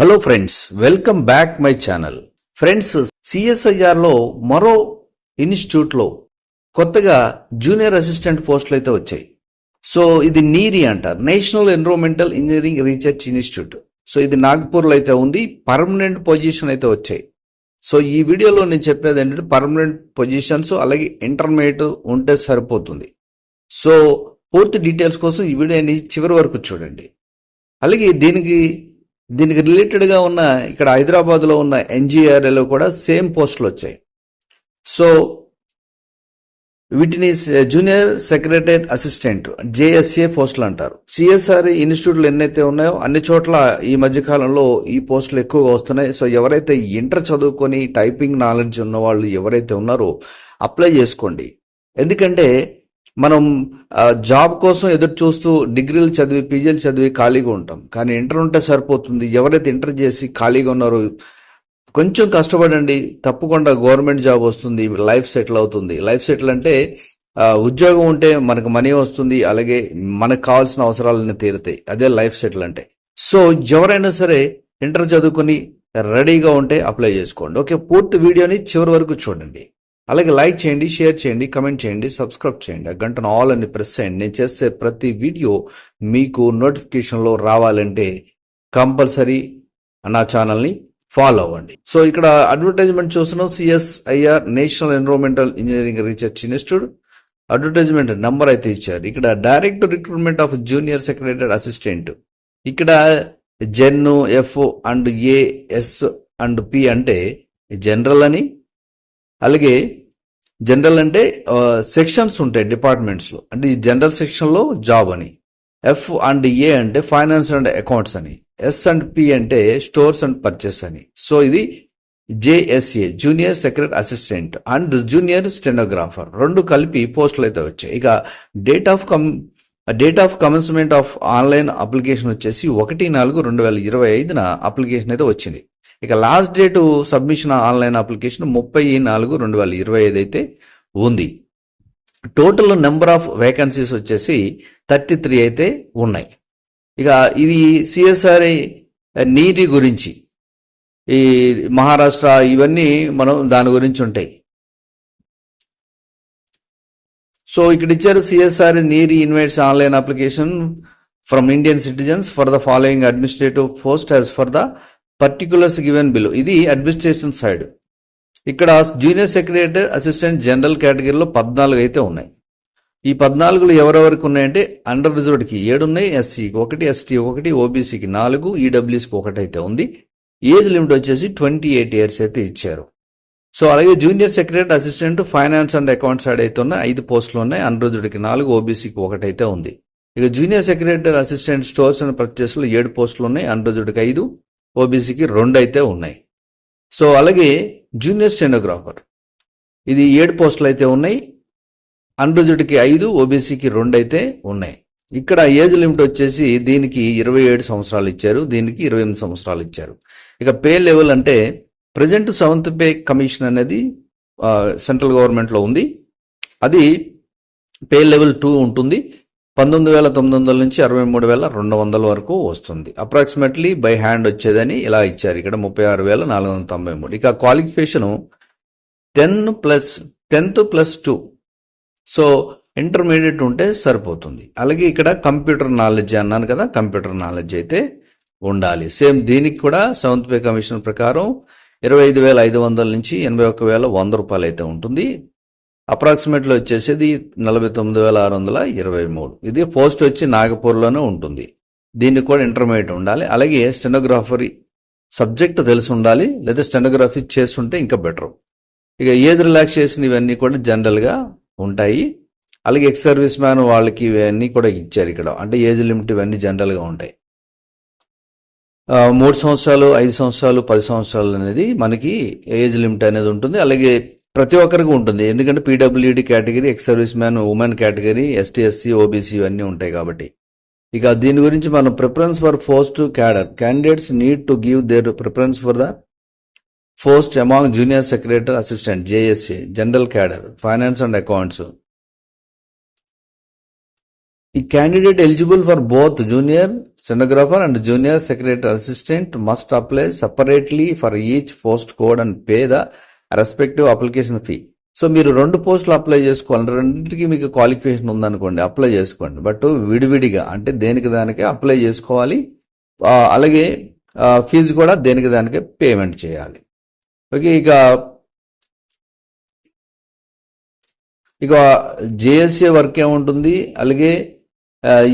Hello friends welcome back my channel friends సిఎస్ఐఆర్లో మరో ఇన్స్టిట్యూట్లో కొత్తగా జూనియర్ అసిస్టెంట్ పోస్టులు అయితే వచ్చాయి. సో ఇది నీరి అంటారు. National Environmental Engineering Research Institute. So ఇది నాగ్పూర్లో అయితే ఉంది. పర్మనెంట్ పొజిషన్ అయితే వచ్చాయి. సో ఈ వీడియోలో నేను చెప్పేది ఏంటంటే పర్మనెంట్ పొజిషన్స్ అలాగే ఇంటర్మీడియట్ ఉంటే సరిపోతుంది. సో పూర్తి డీటెయిల్స్ కోసం ఈ వీడియోని చివరి వరకు చూడండి. అలాగే దీనికి దీనికి రిలేటెడ్గా ఉన్న ఇక్కడ హైదరాబాద్లో ఉన్న ఎన్జిఆర్ఏలో కూడా సేమ్ పోస్టులు వచ్చాయి. సో వీటిని జూనియర్ సెక్రటరీ అసిస్టెంట్ జేఎస్ఏ పోస్టులు అంటారు. సిఎస్ఆర్ ఇన్స్టిట్యూట్లు ఎన్నైతే ఉన్నాయో అన్ని చోట్ల ఈ మధ్యకాలంలో ఈ పోస్టులు ఎక్కువగా వస్తున్నాయి. సో ఎవరైతే ఇంటర్ చదువుకొని టైపింగ్ నాలెడ్జ్ ఉన్న వాళ్ళు ఎవరైతే ఉన్నారో అప్లై చేసుకోండి. ఎందుకంటే మనం జాబ్ కోసం ఎదురు చూస్తూ డిగ్రీలు చదివి పీజీలు చదివి ఖాళీగా ఉంటాం. కానీ ఇంటర్ ఉంటే సరిపోతుంది. ఎవరైతే ఇంటర్ చేసి ఖాళీగా ఉన్నారో కొంచెం కష్టపడండి. తప్పకుండా గవర్నమెంట్ జాబ్ వస్తుంది. లైఫ్ సెటిల్ అవుతుంది. లైఫ్ సెటిల్ అంటే ఉద్యోగం ఉంటే మనకు మనీ వస్తుంది. అలాగే మనకు కావాల్సిన అవసరాలన్నీ తీరుతాయి. అదే లైఫ్ సెటిల్ అంటే. సో ఎవరైనా సరే ఇంటర్ చదువుకొని రెడీగా ఉంటే అప్లై చేసుకోండి. ఓకే పూర్తి వీడియోని చివరి వరకు చూడండి. అలాగే లైక్ చేయండి షేర్ చేయండి కమెంట్ చేయండి సబ్స్క్రైబ్ చేయండి. ఆ గంటను ఆల్ అని ప్రెస్ చేయండి. నేను చేసే ప్రతి వీడియో మీకు నోటిఫికేషన్లో రావాలంటే కంపల్సరీ నా ఛానల్ని ఫాలో అవ్వండి. సో ఇక్కడ అడ్వర్టైజ్మెంట్ చూస్తున్నాం. CSIR National Environmental Engineering Research Institute. Advertisement number అయితే ఇచ్చారు. ఇక్కడ direct recruitment of junior secretary assistant. ఇక్కడ gen F and A S and P అంటే జనరల్ అని అలాగే జనరల్ అంటే సెక్షన్స్ ఉంటాయి డిపార్ట్మెంట్స్లో. అంటే ఈ జనరల్ సెక్షన్లో జాబ్ అని. ఎఫ్ అండ్ ఏ అంటే ఫైనాన్స్ అండ్ అకౌంట్స్ అని. ఎస్ అండ్ పి అంటే స్టోర్స్ అండ్ పర్చేస్ అని. సో ఇది JSA junior secretary assistant and junior stenographer రెండు కలిపి పోస్టులు అయితే వచ్చాయి. ఇక date of come date of commencement of online application వచ్చేసి ఒకటి నాలుగు రెండు వేల ఇరవై ఐదున అప్లికేషన్ అయితే వచ్చింది. ఇక last date submission online application ముప్పై నాలుగు రెండు వేల ఇరవై ఐదు అయితే ఉంది. టోటల్ నెంబర్ ఆఫ్ వేకెన్సీస్ వచ్చేసి థర్టీ త్రీ అయితే ఉన్నాయి. ఇక ఇది సిఎస్ఆర్ నీటి గురించి ఈ మహారాష్ట్ర ఇవన్నీ మనం దాని గురించి ఉంటాయి. సో ఇక్కడ ఇచ్చారు CSR NEERI invites online application from Indian citizens for the following administrative post as for the particulars given below ఇది అడ్మినిస్ట్రేషన్ సైడ్ ఇక్కడ జూనియర్ సెక్రటరీ అసిస్టెంట్ జనరల్ కేటగిరీలో పద్నాలుగు అయితే ఉన్నాయి. ఈ పద్నాలుగులు ఎవరెవరికి ఉన్నాయంటే అండర్ రిజర్వ్డ్కి ఏడు ఉన్నాయి ఎస్సీకి ఒకటి ఎస్టీ ఒకటి ఓబీసీకి నాలుగు ఈడబ్ల్యూసీకి ఒకటి అయితే ఉంది. ఏజ్ లిమిట్ వచ్చేసి ట్వంటీ ఎయిట్ ఇయర్స్ అయితే ఇచ్చారు. సో అలాగే junior secretary assistant finance and accounts side అయితే ఉన్న ఐదు పోస్టులు ఉన్నాయి. అన్రోజుడికి నాలుగు ఓబీసీకి ఒకటి అయితే ఉంది. ఇక junior secretary assistant stores and పర్చేస్లో ఏడు పోస్టులు ఉన్నాయి. అన్రోజుడికి ఐదు ఓబీసీకి రెండు అయితే ఉన్నాయి. సో అలాగే జూనియర్ స్టెనోగ్రాఫర్. ఇది ఏడు పోస్టులు అయితే ఉన్నాయి. అన్రిజర్వ్డ్కి ఐదు ఓబీసీకి రెండు అయితే ఉన్నాయి. ఇక్కడ ఏజ్ లిమిట్ వచ్చేసి దీనికి ఇరవై ఏడు సంవత్సరాలు ఇచ్చారు దీనికి ఇరవై ఎనిమిది సంవత్సరాలు ఇచ్చారు. ఇక పే లెవెల్ అంటే ప్రజెంట్ సెవెంత్ పే కమిషన్ అనేది సెంట్రల్ గవర్నమెంట్లో ఉంది. అది పే లెవెల్ టూ ఉంటుంది. పంతొమ్మిది వేల తొమ్మిది వందల నుంచి అరవై మూడు వేల రెండు వందల వరకు వస్తుంది. అప్రాక్సిమేట్లీ బై హ్యాండ్ వచ్చేదని ఇలా ఇచ్చారు. ఇక్కడ ముప్పై ఆరు వేల నాలుగు వందల తొంభై మూడు. ఇక qualification ten plus tenth plus two so intermediate ఉంటే సరిపోతుంది. అలాగే ఇక్కడ కంప్యూటర్ నాలెడ్జ్ అన్నాను కదా కంప్యూటర్ నాలెడ్జ్ అయితే ఉండాలి. సేమ్ దీనికి కూడా సెవెంత్ పే కమిషన్ ప్రకారం ఇరవై ఐదు వేల ఐదు వందల నుంచి ఎనభై ఒక్క వేల వంద రూపాయలు అయితే ఉంటుంది. అప్రాక్సిమేట్లో వచ్చేసేది నలభై తొమ్మిది వేల ఆరు వందల ఇరవై మూడు. ఇది పోస్ట్ వచ్చి నాగపూర్లోనే ఉంటుంది. దీనికి కూడా ఇంటర్మీడియట్ ఉండాలి. అలాగే స్టెనోగ్రాఫరీ సబ్జెక్ట్ తెలిసి ఉండాలి లేదా స్టెనోగ్రఫీ చేస్తుంటే ఇంకా బెటర్. ఇక ఏజ్ రిలాక్సేషన్ ఇవన్నీ కూడా జనరల్గా ఉంటాయి. అలాగే ఎక్స్ సర్వీస్ మ్యాన్ వాళ్ళకి ఇవన్నీ కూడా ఇచ్చారు ఇక్కడ. అంటే ఏజ్ లిమిట్ ఇవన్నీ జనరల్గా ఉంటాయి. మూడు సంవత్సరాలు ఐదు సంవత్సరాలు పది సంవత్సరాలు అనేది మనకి ఏజ్ లిమిట్ అనేది ఉంటుంది. అలాగే ప్రతి ఒక్కరికి ఉంటుంది. ఎందుకంటే PWD category ex service man women category ST SC OBC ఇవన్నీ ఉంటాయి కాబట్టి. ఇక దీని గురించి మనం preference for post cadre candidates need to give their preference for the post among junior secretary assistant JSC general cadre finance and accounts ఈ candidate eligible for both junior Stenographer and junior secretary assistant must apply separately for each post code and pay the respective application fee so మీరు రెండు పోస్టులు apply చేసుకోవాలి రెండింటికి మీకు qualification ఉందనుకోండి apply చేసుకోండి. But విడివిడిగా అంటే దేనికి దానికే అప్లై చేసుకోవాలి. అలాగే ఫీజు కూడా దేనికి దానికే పేమెంట్ చేయాలి. ఓకే ఇక ఇక జేఎస్ఏ వర్క్ ఏముంటుంది? అలాగే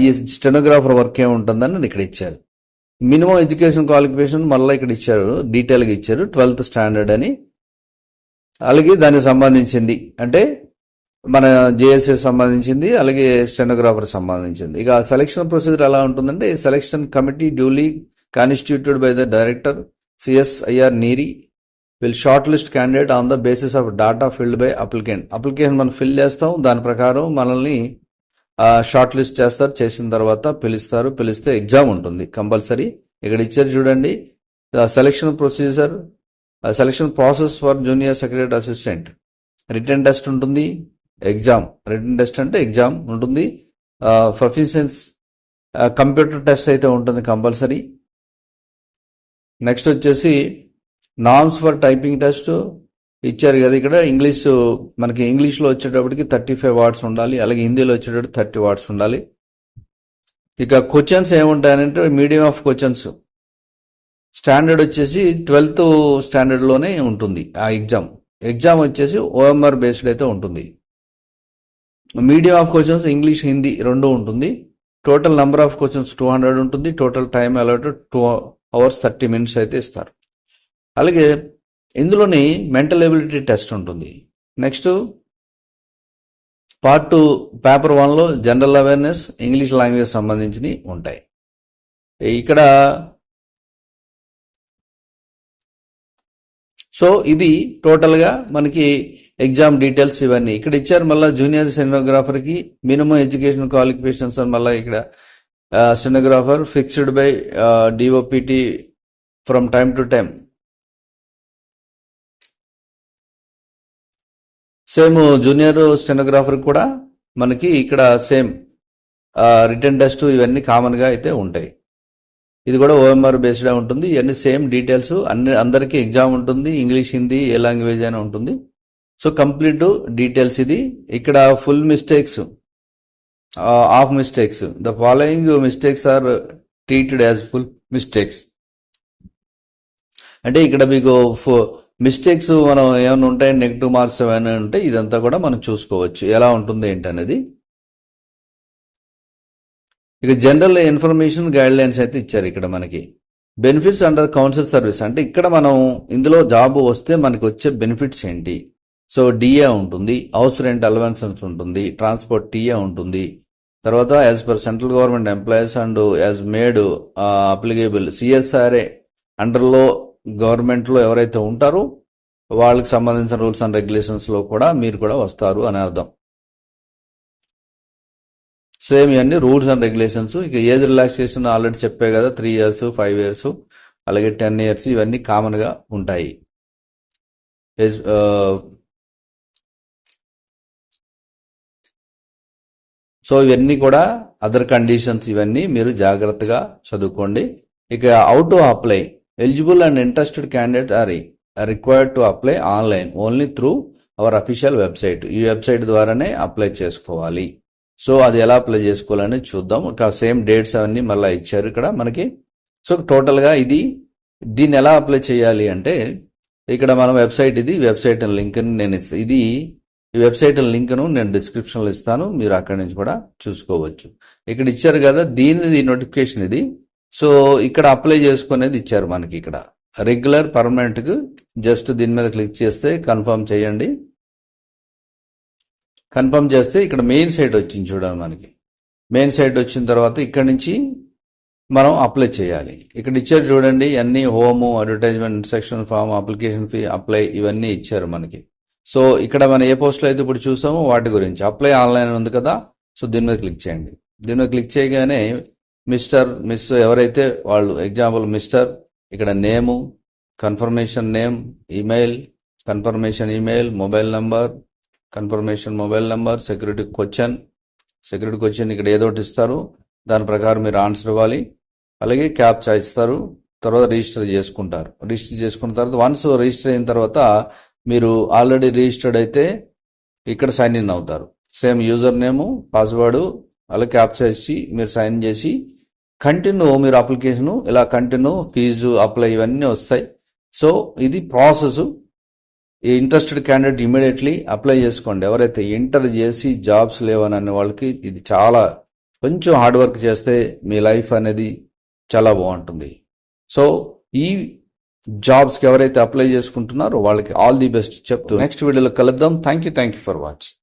ఈ స్టెనోగ్రాఫర్ వర్క్ ఏముంటుందని ఇక్కడ ఇచ్చారు. మినిమం ఎడ్యుకేషన్ క్వాలిఫికేషన్ మళ్ళీ ఇక్కడ ఇచ్చారు డీటెయిల్గా ఇచ్చారు ట్వెల్త్ స్టాండర్డ్ అని. అలాగే దానికి సంబంధించింది. అంటే మన జేఎస్ఏ సంబంధించింది అలాగే స్టెనోగ్రాఫర్ సంబంధించింది. ఇక సెలక్షన్ ప్రొసీజర్ ఎలా ఉంటుందంటే selection committee duly constituted by the director CSIR NEERI will short list candidate on the basis of data filled by applicant application మనం ఫిల్ చేస్తాం దాని ప్రకారం మనల్ని షార్ట్ లిస్ట్ చేస్తారు. చేసిన తర్వాత పిలుస్తారు. పిలిస్తే ఎగ్జామ్ ఉంటుంది. కంపల్సరీ. ఇక్కడ ఇచ్చారు చూడండి. Selection procedure selection process for junior secretary assistant written test ఉంటుంది ఎగ్జామ్ రిటర్న్ టెస్ట్ అంటే ఎగ్జామ్ ఉంటుంది. ప్రొఫిషియన్స్ కంప్యూటర్ టెస్ట్ అయితే ఉంటుంది కంపల్సరీ నెక్స్ట్ వచ్చేసి నామ్స్ ఫర్ టైపింగ్ టెస్ట్ ఇచ్చారు కదా ఇక్కడ ఇంగ్లీష్ మనకి ఇంగ్లీష్లో వచ్చేటప్పటికి థర్టీ ఫైవ్ వార్డ్స్ ఉండాలి అలాగే హిందీలో వచ్చేటప్పుడు థర్టీ వార్డ్స్ ఉండాలి. ఇక క్వశ్చన్స్ ఏముంటాయంటే మీడియం ఆఫ్ క్వశ్చన్స్ స్టాండర్డ్ వచ్చేసి ట్వెల్త్ స్టాండర్డ్లోనే ఉంటుంది ఆ ఎగ్జామ్. ఎగ్జామ్ వచ్చేసి ఓఎంఆర్ బేస్డ్ అయితే ఉంటుంది. Medium of questions English Hindi రెండు ఉంటుంది. Total number of questions two hundred ఉంటుంది. Total time allowed two hours thirty minutes అయితే ఇస్తారు. అలాగే ఇందులోని మెంటల్ ఎబిలిటీ టెస్ట్ ఉంటుంది. నెక్స్ట్ పార్ట్ టూ పేపర్ వన్లో జనరల్ అవేర్నెస్ ఇంగ్లీష్ లాంగ్వేజ్ సంబంధించినవి ఉంటాయి. ఇక్కడ సో ఇది టోటల్గా మనకి ఎగ్జామ్ డీటెయిల్స్ ఇవన్నీ. ఇక్కడ ఇచ్చారు మళ్ళీ జూనియర్ సెనోగ్రాఫర్కి మినిమం ఎడ్యుకేషన్ క్వాలిఫికేషన్స్ అని మళ్ళీ ఇక్కడ stenographer fixed by DOPT from time to time same junior stenographer కూడా మనకి ఇక్కడ సేమ్ రిటర్న్ టెస్ట్ ఇవన్నీ కామన్గా అయితే ఉంటాయి. ఇది కూడా ఓఎంఆర్ బేస్డ్ ఉంటుంది. ఇవన్నీ సేమ్ డీటెయిల్స్ అన్ని అందరికీ ఎగ్జామ్ ఉంటుంది. ఇంగ్లీష్ హిందీ ఏ లాంగ్వేజ్ అయినా ఉంటుంది. సో కంప్లీట్ డీటెయిల్స్ ఇది. ఇక్కడ full mistakes of mistakes the following mistakes are treated as full mistakes అంటే ఇక్కడ మీకు మిస్టేక్స్ మనం ఏమైనా ఉంటాయి? నెగిటివ్ మార్క్స్ ఏమైనా ఉంటే ఇదంతా కూడా మనం చూసుకోవచ్చు. ఎలా ఉంటుంది ఏంటనేది? ఇక జనరల్ ఇన్ఫర్మేషన్ గైడ్ లైన్స్ అయితే ఇచ్చారు ఇక్కడ మనకి. బెనిఫిట్స్ అండర్ కౌన్సిల్ సర్వీస్ అంటే ఇక్కడ మనం ఇందులో జాబ్ వస్తే మనకి వచ్చే బెనిఫిట్స్ ఏంటి? సో డిఏ ఉంటుంది హౌస్ రెంట్ అలవెన్సెన్స్ ఉంటుంది ట్రాన్స్పోర్ట్ టీఏ ఉంటుంది. తర్వాత as per central government employees and as made applicable సిఎస్ఆర్ఏ అండర్లో గవర్నమెంట్లో ఎవరైతే ఉంటారో వాళ్ళకి సంబంధించిన రూల్స్ అండ్ రెగ్యులేషన్స్లో కూడా మీరు కూడా వస్తారు అని అర్థం. సేమ్ ఇవన్నీ రూల్స్ అండ్ రెగ్యులేషన్స్. ఇక ఏజ్ రిలాక్సేషన్ ఆల్రెడీ చెప్పే కదా త్రీ ఇయర్స్ ఫైవ్ ఇయర్స్ అలాగే టెన్ ఇయర్స్ ఇవన్నీ కామన్గా ఉంటాయి. ఏజ్ uh, సో ఇవన్నీ కూడా అదర్ కండిషన్స్ ఇవన్నీ మీరు జాగ్రత్తగా చదువుకోండి. ఇక how to apply eligible and interested candidate are required to apply online only through our official website ఈ వెబ్సైట్ ద్వారానే అప్లై చేసుకోవాలి. సో అది ఎలా అప్లై చేసుకోవాలని చూద్దాం. ఒక సేమ్ డేట్స్ అవన్నీ మళ్ళీ ఇచ్చారు ఇక్కడ మనకి. సో టోటల్గా ఇది దీన్ని ఎలా అప్లై చేయాలి అంటే ఇక్కడ మనం వెబ్సైట్ ఇది వెబ్సైట్ లింక్ నేను ఇది ఈ వెబ్సైట్ లింక్ను నేను డిస్క్రిప్షన్లో ఇస్తాను. మీరు అక్కడి నుంచి కూడా చూసుకోవచ్చు. ఇక్కడ ఇచ్చారు కదా దీనిది నోటిఫికేషన్ ఇది. సో ఇక్కడ అప్లై చేసుకునేది ఇచ్చారు మనకి ఇక్కడ. రెగ్యులర్ పర్మనెంట్కి జస్ట్ దీని మీద క్లిక్ చేస్తే కన్ఫర్మ్ చేయండి. కన్ఫర్మ్ చేస్తే ఇక్కడ మెయిన్ సైట్ వచ్చింది చూడండి మనకి. మెయిన్ సైట్ వచ్చిన తర్వాత ఇక్కడ నుంచి మనం అప్లై చేయాలి. ఇక్కడ ఇచ్చారు చూడండి అన్ని home advertisement section form application fee apply ఇవన్నీ ఇచ్చారు మనకి. సో ఇక్కడ మనం ఏ పోస్టులు అయితే ఇప్పుడు చూసామో వాటి గురించి. అప్లై ఆన్లైన్ ఉంది కదా సో దీని మీద క్లిక్ చేయండి. దీని మీద క్లిక్ చేయగానే మిస్టర్ మిస్ ఎవరైతే వాళ్ళు ఎగ్జాంపుల్ మిస్టర్ ఇక్కడ name confirmation name email confirmation email mobile number confirmation mobile number security question security question ఇక్కడ ఏదో ఒకటి ఇస్తారు. దాని ప్రకారం మీరు ఆన్సర్ ఇవ్వాలి. అలాగే క్యాప్చా ఇస్తారు. తర్వాత రిజిస్టర్ చేసుకుంటారు. రిజిస్టర్ చేసుకున్న తర్వాత వన్స్ రిజిస్టర్ అయిన తర్వాత మీరు ఆల్రెడీ రిజిస్టర్డ్ అయితే ఇక్కడ సైన్ ఇన్ అవుతారు. సేమ్ యూజర్ నేము పాస్వర్డ్ అలా క్యాప్చా ఇచ్చి మీరు సైన్ చేసి కంటిన్యూ మీరు అప్లికేషన్ ఇలా కంటిన్యూ ఫీజు అప్లై ఇవన్నీ వస్తాయి. సో ఇది process interested candidate immediately apply చేసుకోండి. ఎవరైతే ఇంటర్ చేసి జాబ్స్ లేవని అనే వాళ్ళకి ఇది చాలా కొంచెం హార్డ్ వర్క్ చేస్తే మీ లైఫ్ అనేది చాలా బాగుంటుంది. సో ఈ జాబ్స్కి ఎవరైతే అప్లై చేసుకుంటున్నారో వాళ్ళకి ఆల్ ది బెస్ట్ చెప్తూ నెక్స్ట్ వీడియోలో కలుద్దాం. Thank you thank you for watching